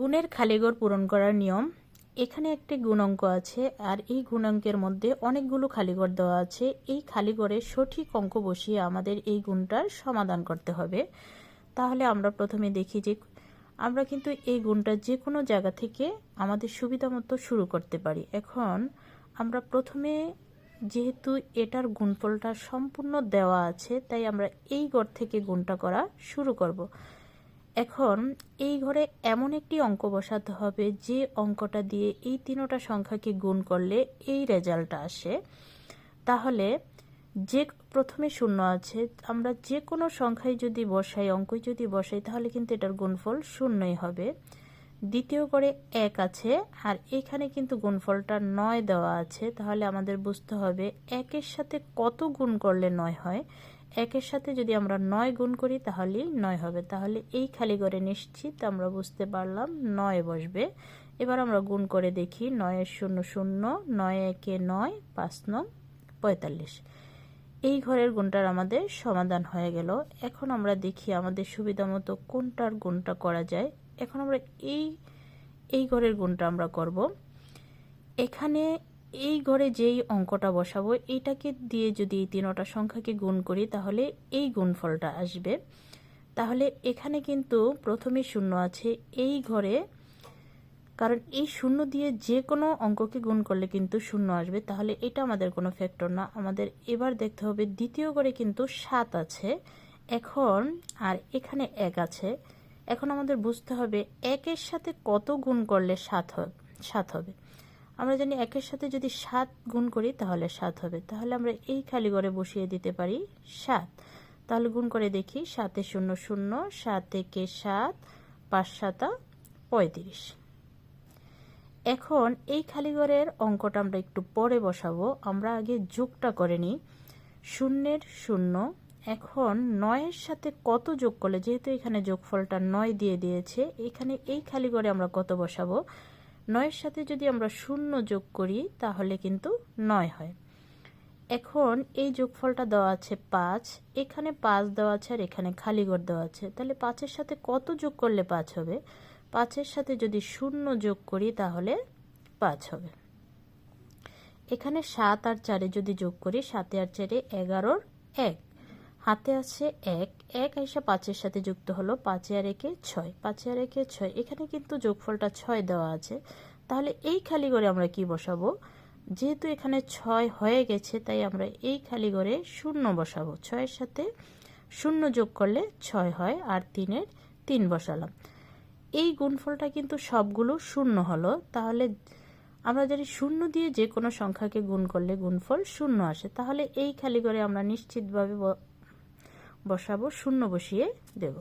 গুণের খালিগড় পূরণ করার নিয়ম। এখানে একটি গুণাঙ্ক আছে, আর এই গুণাঙ্কের মধ্যে অনেকগুলো খালিগড় দেওয়া আছে। এই খালিগড়ে সঠিক অঙ্ক বসিয়ে আমাদের এই গুণটার সমাধান করতে হবে। তাহলে আমরা প্রথমে দেখি যে আমরা কিন্তু এই গুণটা যে কোনো জায়গা থেকে আমাদের সুবিধা মতো শুরু করতে পারি। এখন আমরা প্রথমে যেহেতু এটার গুণফলটা সম্পূর্ণ দেওয়া আছে, তাই আমরা এই গড় থেকে গুণটা করা শুরু করব। এখন এই ঘরে এমন একটি অঙ্ক বসাতে হবে যে অঙ্কটা দিয়ে এই তিনোটা সংখ্যাকে গুণ করলে এই রেজাল্টটা আসে। তাহলে যে প্রথমে শূন্য আছে, আমরা যে কোনো সংখ্যায় যদি বসাই, অঙ্কই যদি বসাই, তাহলে কিন্তু এটার গুণফল শূন্যই হবে। দ্বিতীয় করে এক আছে, আর এখানে কিন্তু গুণফলটা নয় দেওয়া আছে, তাহলে আমাদের বুঝতে হবে একের সাথে কত গুণ করলে নয় হয়। একের সাথে যদি আমরা নয় গুণ করি, তাহলেই নয় হবে। তাহলে এই খালি করে নিশ্চিত আমরা বুঝতে পারলাম নয় বসবে। এবার আমরা গুণ করে দেখি, নয়ের শূন্য শূন্য, নয় একে নয়, পাঁচ নং, পঁয়তাল্লিশ। এই ঘরের গুণটার আমাদের সমাধান হয়ে গেল। এখন আমরা দেখি আমাদের সুবিধা মতো কোনটার গুণটা করা যায়। এখন আমরা এই এই ঘরের গুণটা আমরা করব। এখানে এই ঘরে যেই অঙ্কটা বসাবো এইটাকে দিয়ে যদি এই তিনটা সংখ্যাকে গুণ করি, তাহলে এই গুণফলটা আসবে। তাহলে এখানে কিন্তু প্রথমে শূন্য আছে এই ঘরে। কারণ এই শূন্য দিয়ে যে কোনো অঙ্ককে গুণ করলে কিন্তু শূন্য আসবে। তাহলে এটা আমাদের কোনো ফ্যাক্টর না। আমাদের এবার দেখতে হবে দ্বিতীয় ঘরে কিন্তু সাত আছে। এখন আর এখানে এক আছে। এখন আমাদের বুঝতে হবে একের সাথে কত গুণ করলে সাত হবে সাত হবে। আমরা জানি একের সাথে যদি সাত গুণ করি, তাহলে সাত হবে। তাহলে আমরা এই খালি ঘরে বসিয়ে দিতে পারি সাত। তাহলে গুণ করে দেখি, সাতে শূন্য শূন্য, সাত একে সাত, পাঁচ সাতা পঁয়ত্রিশ। এখন এই খালি ঘরের অঙ্কটা আমরা একটু পরে বসাবো। আমরা আগে যোগটা করে নিই। শূন্যের শূন্য, এখন নয়ের সাথে কত যোগ করলে, যেহেতু এখানে যোগফলটা নয় দিয়ে দিয়েছে, এখানে এই খালি ঘরে আমরা কত বসাবো? নয়ের সাথে যদি আমরা শূন্য যোগ করি, তাহলে কিন্তু নয় হয়। এখন এই যোগফলটা দেওয়া আছে পাঁচ, এখানে পাঁচ দেওয়া আছে আর এখানে খালি ঘর দেওয়া আছে। তাহলে পাঁচের সাথে কত যোগ করলে পাঁচ হবে? পাঁচের সাথে যদি শূন্য যোগ করি, তাহলে পাঁচ হবে। এখানে সাত আর চারে যদি যোগ করি, সাতে আর চারে এগারোর এক। হাতে আছে এক এক আইসা পাঁচের সাথে যুক্ত হলো পাঁচে আর একে ছয়, পাঁচে আর একে ছয়। এখানে কিন্তু যোগফলটা ছয় দেওয়া আছে। তাহলে এই খালি ঘরে আমরা কি বসাবো? যেহেতু এখানে ছয় হয়ে গেছে, তাই আমরা এই খালি ঘরে শূন্য বসাবো। ছয়ের সাথে শূন্য যোগ করলে ছয় হয় আর তিনের তিন বসালাম। এই গুণফলটা কিন্তু সবগুলো শূন্য হলো। তাহলে আমরা জানি শূন্য দিয়ে যে কোনো সংখ্যাকে গুণ করলে গুণফল শূন্য আসে। তাহলে এই খালি করে আমরা নিশ্চিতভাবে বসাবো শূন্য বসিয়ে দেব।